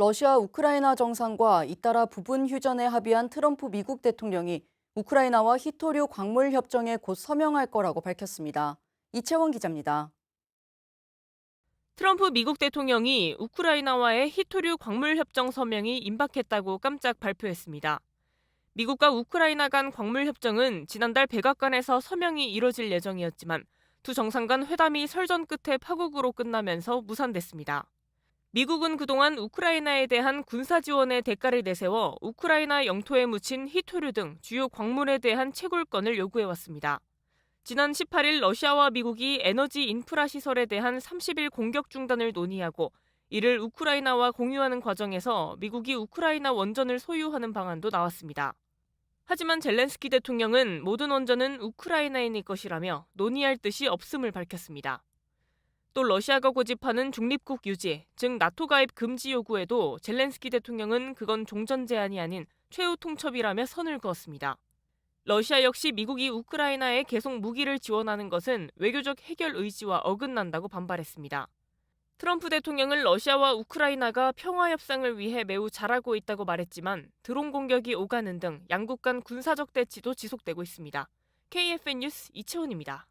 러시아 우크라이나 정상과 잇따라 부분 휴전에 합의한 트럼프 미국 대통령이 우크라이나와 히토류 광물 협정에 곧 서명할 거라고 밝혔습니다. 이채원 기자입니다. 트럼프 미국 대통령이 우크라이나와의 히토류 광물 협정 서명이 임박했다고 깜짝 발표했습니다. 미국과 우크라이나 간 광물 협정은 지난달 백악관에서 서명이 이뤄질 예정이었지만 두 정상 간 회담이 설전 끝에 파국으로 끝나면서 무산됐습니다. 미국은 그동안 우크라이나에 대한 군사 지원의 대가를 내세워 우크라이나 영토에 묻힌 히토류 등 주요 광물에 대한 채굴권을 요구해왔습니다. 지난 18일 러시아와 미국이 에너지 인프라 시설에 대한 30일 공격 중단을 논의하고 이를 우크라이나와 공유하는 과정에서 미국이 우크라이나 원전을 소유하는 방안도 나왔습니다. 하지만 젤렌스키 대통령은 모든 원전은 우크라이나인의 것이라며 논의할 뜻이 없음을 밝혔습니다. 또 러시아가 고집하는 중립국 유지, 즉 나토 가입 금지 요구에도 젤렌스키 대통령은 그건 종전 제한이 아닌 최후 통첩이라며 선을 그었습니다. 러시아 역시 미국이 우크라이나에 계속 무기를 지원하는 것은 외교적 해결 의지와 어긋난다고 반발했습니다. 트럼프 대통령은 러시아와 우크라이나가 평화 협상을 위해 매우 잘하고 있다고 말했지만 드론 공격이 오가는 등 양국 간 군사적 대치도 지속되고 있습니다. KFN 뉴스 이채원입니다.